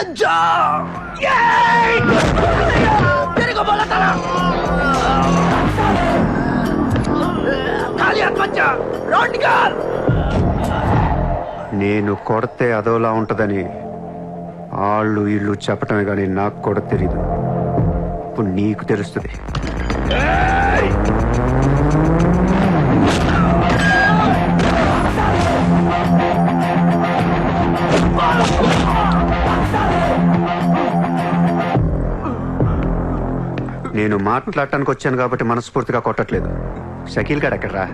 ¡Pancho! ¡Yay! ¡Tiene como la tala! ఖాళీ నేను కొడితే అదోలా ఉంటుందని ఆళ్ళు వీళ్ళు చెప్పటమే కానీ నాకు కూడా తెలీదు ఇప్పుడు నీకు తెలుస్తుంది నేను మాట్లాడటానికి వచ్చాను కాబట్టి మనస్ఫూర్తిగా కొట్టట్లేదు. షకీల్ గారు ఎక్కడ్రా?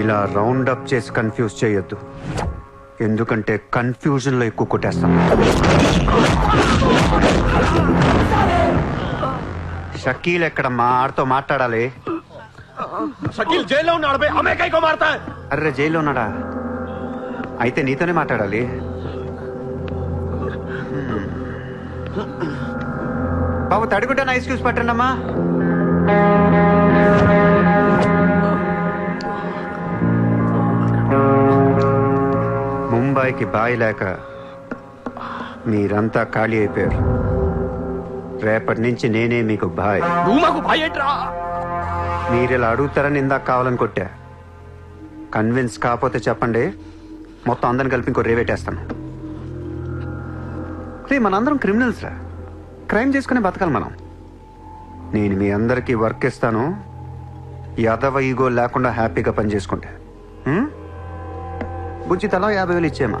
ఇలా రౌండ్ అప్ చేసి కన్ఫ్యూజ్ చేయొద్దు. ఎందుకంటే కన్ఫ్యూజన్లో ఎక్కువ కొట్టేస్తాం. షకీల్ ఎక్కడ మా ఆడితో మాట్లాడాలి. షకీల్ జైల్లో ఉన్నాడు అమెకైకో మారుతా అర్రే జైల్లో ఉన్నాడా? అయితే నీతోనే మాట్లాడాలి. బాబు తడిగుడ్డాను నైస్ క్యూస్ పట్టండమ్మా. ముంబాయికి బాయి లేక మీరంతా ఖాళీ అయిపోయారు. రేపటి నుంచి నేనే మీకు బాయ్. నువ్వు మాకు బాయ్ ఏంట్రా? మీరు ఇలా అడుగుతారని ఇందాక కావాలని కొట్టా. కన్విన్స్ కాకపోతే చెప్పండి మొత్తం అందరిని కలిపి ఇంకో రేవేటేస్తాను రే మనందరం క్రిమినల్స్ రా. క్రైమ్ చేసుకునే బతకాలి మనం. నేను మీ అందరికీ వర్క్ ఇస్తాను. యాదవ ఈగో లేకుండా హ్యాపీగా పని చేసుకుంటే. బుజ్జి తలా యాభై వేలు ఇచ్చేమా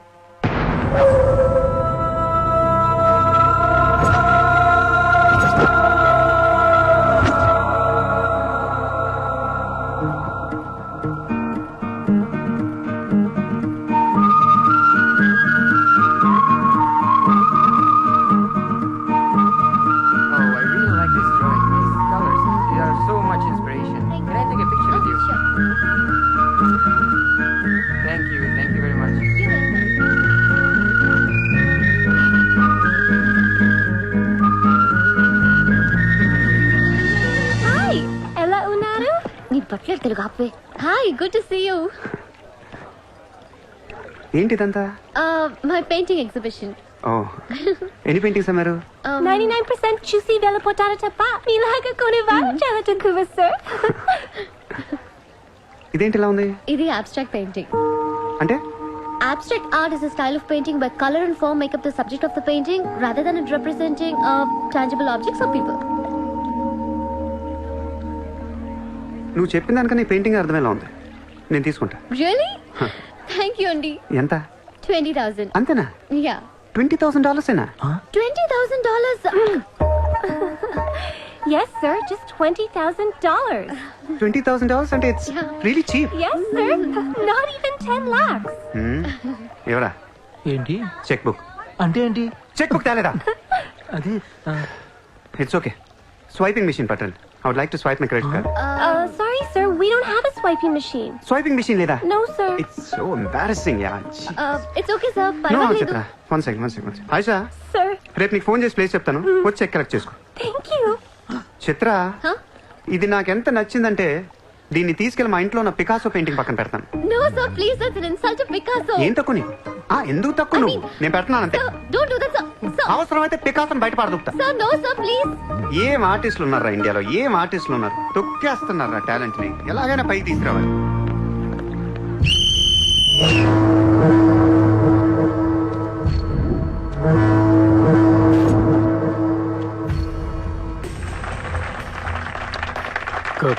Thank you. తెలుగు ఆపే hi good to see you ఏంటిదంతా మై పెయింటింగ్ ఎగ్జిబిషన్ ఓ ఎన్ని పెయింటింగ్స్ అమ్మారు నైన్టీ నైన్ పర్సెంట్ చూసి వెళ్ళిపోతారు తప్ప మీలాగా కొన్ని వారు చాలా తక్కువ సార్ ఇదేంటి ఇలా ఉంది ఇది అబ్స్ట్రాక్ట్ పెయింటింగ్ అంటే Abstract art is a style of painting where color and form make up the subject of the painting rather than it representing uh, tangible objects or people. నువ్వు చెప్పిన దానికన్నా పెయింటింగ్ అర్థమేలా ఉంది? నేను తీసుకుంటా. Really? Thank you, Andy. ఎంత? 20,000. అంతేనా? Yeah. Twenty thousand డాలర్సేనా $20,000. Yes, sir, just $20,000. Twenty thousand dollars అంటే it's Yeah. Really cheap Yes, sir, not even 10 lakhs. ఎవరా? ఏంటి? చెక్ బుక్ అంటే ఏంటి? చెక్ బుక్ తేలేదా? అది ఇట్స్ ఓకే స్వైపింగ్ మిషన్ పట్టండి I would like to swipe my credit card Uh, we don't have a swiping machine. Swiping machine లేదా No, sir. It's so embarrassing yeah Uh, it's okay, sir. No పర్వాలేదు. Chitra one second one second sir Sir, రేపు నీకు phone చేసి place చెప్తాను వచ్చి cheque collect చేసుకో thank you. Chitra Huh? ఇది నాకెంత నచ్చిందంటే దీన్ని తీసుకెళ్ళి మా ఇంట్లో ఉన్న పికాసో పెయింటింగ్ పక్కన పెడతాను sir, please, that's an insult to Picasso. ఏం తక్కువ నీకు? ఆ ఎందుకు తక్కువ I నువ్వు mean- నేను పెడుతున్నాను అంతే Sir, don't do that, sir. Sir, అవసరమైతే పికాసోని బయట పడదుకుతా sir, no, sir, please. ఏం ఆర్టిస్టులు ఉన్నారా ఇండియాలో ఏం ఆర్టిస్టులు ఉన్నారు తొక్కేస్తున్నారు టాలెంట్ని ఎలాగైనా పైకి తీసుకురావాలి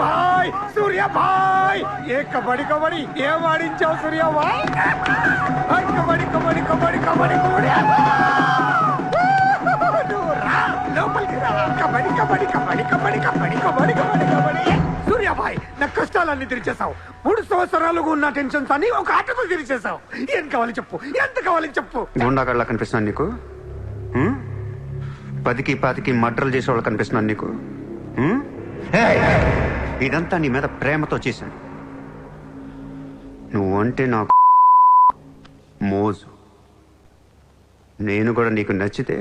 భాయ్ సూర్య భాయ్ ఏ కబడ్డీ కబడ్డీ ఏం ఆడించావు సూర్య భాయ్ ఐ, కబడ్డీ కబడ్డీ కబడ్డీ కబడ్డీ కబడ్డీ నువ్వు రా, లోపలికి రా. కబడ్డీ కబడ్డీ కబడ్డీ కబడ్డీ కబడ్డీ కబడ్డీ కబడ్డీ కష్టాలన్నీ తీర్చేసావు మూడు సంవత్సరాలుగా ఉన్న టెన్షన్స్ అన్ని ఒక ఆటతో తీర్చేసావు ఏం కావాలి చెప్పు? ఎంత కావాలి చెప్పు? గుండాగడ్లా కనిపిస్తున్నాను నీకు? పదికి పాతికి మడ్రలు చేసేవాళ్ళు కనిపిస్తున్నాను నీకు? ఏయ్! ఇదంతా నీ మీద ప్రేమతో చేశాను. నువ్వంటే నాకు మోజు. నేను కూడా నీకు నచ్చితే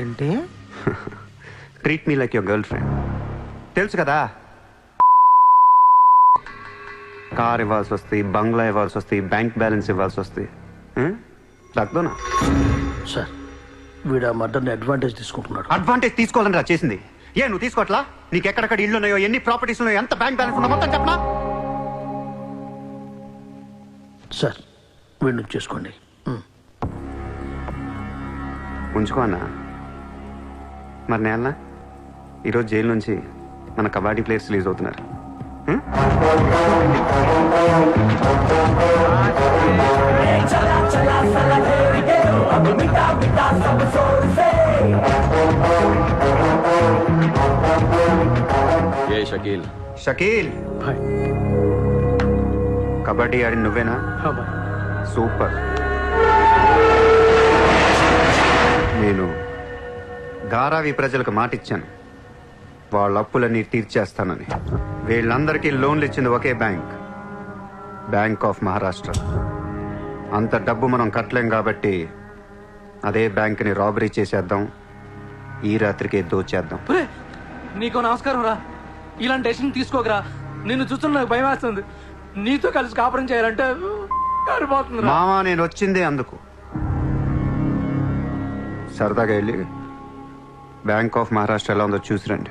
ఏంటి? Treat me like your girlfriend తెలుసు కదా? కార్ ఇవ్వాల్సి వస్తాయి బంగ్లా ఇవ్వాల్సి వస్తాయి బ్యాంక్ బ్యాలెన్స్ ఇవ్వాల్సి వస్తాయి తగ్గదోనా సార్ వీడు ఆ మర్డర్ని అడ్వాంటేజ్ తీసుకుంటున్నాడు. అడ్వాంటేజ్ తీసుకోవాలని రా చేసింది. ఏ నువ్వు తీసుకోవట్లా? నీకు ఎక్కడెక్కడ ఇల్లు ఉన్నాయో ఎన్ని ప్రాపర్టీస్ ఉన్నాయో ఎంత బ్యాంక్ బ్యాలెన్స్ ఉన్నా మొత్తం చెప్పనా? సార్ వీడిని చేసుకోండి. ఉంచుకో అన్న. మరి నేనా? ఈరోజు జైలు నుంచి మన కబడ్డీ ప్లేయర్స్ రిలీజ్ అవుతున్నారు? ఏ షకీల్? షకీల్! కబడ్డీ ఆడి నువ్వేనా? హా సూపర్. నేను ధారావి ప్రజలకు మాటిచ్చాను. వాళ్ళ అప్పులన్నీ తీర్చేస్తానని. వీళ్ళందరికీ లోన్లు ఇచ్చింది ఒకే బ్యాంక్. Bank of Maharashtra. అంత డబ్బు మనం కట్టలేం కాబట్టి అదే బ్యాంక్ని రాబరీ చేసేద్దాం. ఈ రాత్రికే దోచేద్దాం. ఒరే నీకు నమస్కారం రా. ఇలాంటి డెసిషన్ తీసుకోకరా. నిన్ను చూస్తున్న నాకు భయం వేస్తుంది. నీతో కలిసి కాపురం చేయాలంటే సరిపోతుంది రా. నేను వచ్చిందే అందుకు. సరదాగా వెళ్ళి బ్యాంక్ ఆఫ్ మహారాష్ట్ర ఎలా ఉందో చూసి రండి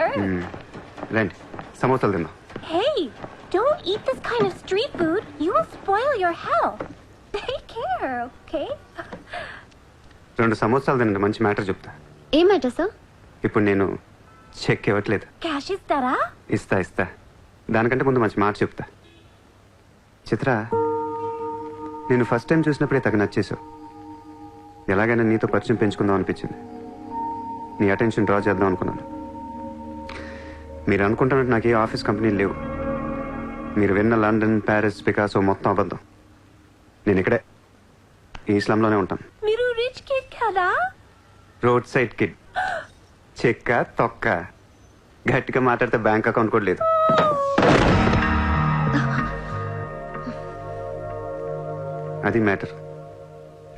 earth. రండి సమోసాలు తిందాం Hey, don't eat this kind of street food. You will spoil your health. Take care, okay? రెండు సమోసాలు తినండి మంచి మ్యాటర్ చెప్తా ఏం మ్యాటర్ సార్ ఇప్పుడు నేను చెక్ ఇవ్వట్లేదు Cash is dara? ఇస్తా ఇస్తా దానికంటే ముందు మంచి మాట చెప్తా చిత్ర నేను ఫస్ట్ టైం చూసినప్పుడే తగ్గ నచ్చేసావు ఎలాగైనా నీతో పరిచయం పెంచుకుందాం అనిపించింది నీ అటెన్షన్ డ్రా చేద్దాం అనుకున్నాను మీరు అనుకుంటున్నట్టు నాకు ఏ ఆఫీస్ కంపెనీలు లేవు. మీరు విన్న లండన్ ప్యారిస్ పికాసో మొత్తం అబద్ధం. నేను ఇక్కడే. ఈ ఇస్లాంలోనే ఉంటాను. Miru rich kid kada? Road side kid. చెక్క తొక్క. గట్టిగా మాట్లాడితే బ్యాంక్ అకౌంట్ కూడా లేదు. అది మ్యాటర్.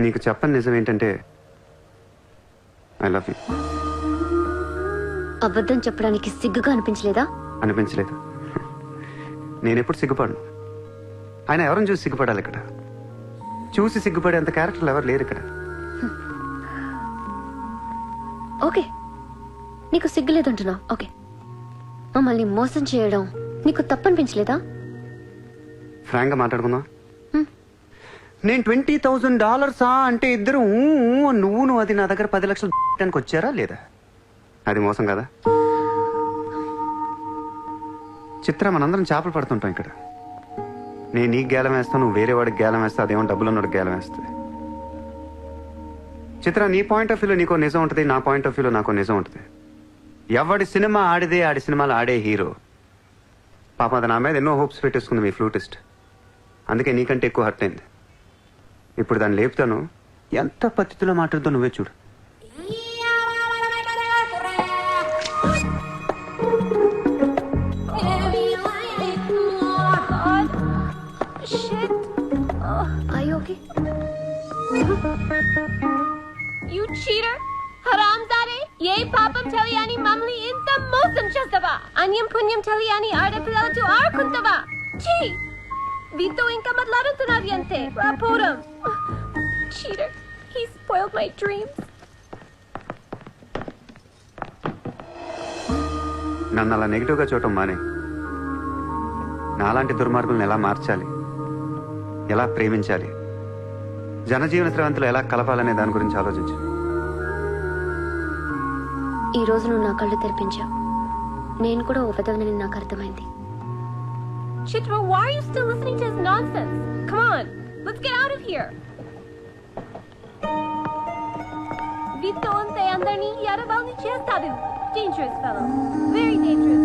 నీకు చెప్పని నిజం ఏంటంటే ఐ లవ్ యూ. అబద్ధం చెప్పడానికి సిగ్గుగా అనిపించలేదా? అనిపించలేదు. నేను ఎప్పుడు సిగ్గుపడను. ఆయన ఎవరిని చూసి సిగ్గుపడాలి ఇక్కడ? చూసి సిగ్గుపడేంత క్యారెక్టర్లు ఎవరు లేరు ఇక్కడ. ఓకే. నీకు సిగ్గులేదంటున్నావు ఓకే. మమ్మల్ని మోసం చేయడం నీకు తప్పనిపించలేదా? ఫ్రాంక్గా మాట్లాడుకుందాం. నేను ట్వంటీ థౌజండ్ డాలర్సా అంటే ఇద్దరు నువ్వు నువ్వు అది నా దగ్గర పది లక్షలు పెట్టడానికి వచ్చారా లేదా? అది మోసం కదా? చిత్ర మనందరం చేపలు పడుతుంటాం ఇక్కడ. నేను నీకు గేలం వేస్తాను నువ్వు వేరే వాడికి గేలం వేస్తా అదేమో డబ్బులు ఉన్నాడు గేలం వేస్తుంది చిత్ర నీ పాయింట్ ఆఫ్ వ్యూలో నీకో నిజం ఉంటుంది నా పాయింట్ ఆఫ్ వ్యూలో నాకో నిజం ఉంటుంది. ఎవడి సినిమా ఆడిదే ఆడి సినిమాలు ఆడే హీరో. పాప అది నా మీద ఎన్నో హోప్స్ పెట్టేసుకుంది మీ ఫ్లూటిస్ట్ అందుకే నీకంటే ఎక్కువ హర్ట్ అయింది. ఇప్పుడు దాన్ని లేపుతాను. ఎంత పద్ధతిలో మాట్లాడుతో నువ్వే చూడు. You cheater! హరాంజాదే ఏ పాపం తెలియని మమ్మల్ని ఇంత మోసం చేస్తావా? అన్యం పుణ్యం తెలియని ఆడపిల్లలతో ఆడుకుంటావా? చీ వీతో ఇంకా మాట్లాడుతున్నది అంతే. రాపోరం cheater he spoiled my dreams. నన్ను అలా నెగిటివ్గా చూడటం మానే. నాలాంటి దుర్మార్గులను ఎలా మార్చాలి? ఎలా ప్రేమించాలి? జనజీవన స్రవంతులు ఎలా కలపాలనే దాని గురించి ఆలోచించు ఈ రోజు నువ్వు నా కళ్ళు తెరిపించావు నేను కూడా ఓ పెదవని నాకు అర్థమైంది Chitra, why are you still listening to his nonsense? Come on, let's get out of here. అందరినీ ఎరవాలని చేస్తాడు. Dangerous fellow. Very dangerous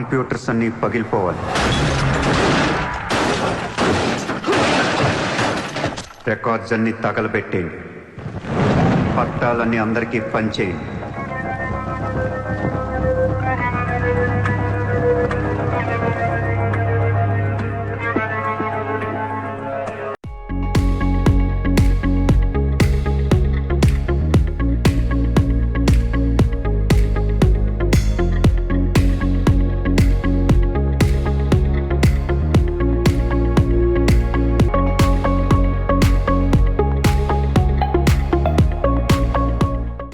computers అన్నీ పగిలిపోవాలి. రికార్డ్స్ అన్ని తగలబెట్టేయండి. పట్టాలన్నీ అందరికీ పంచేయండి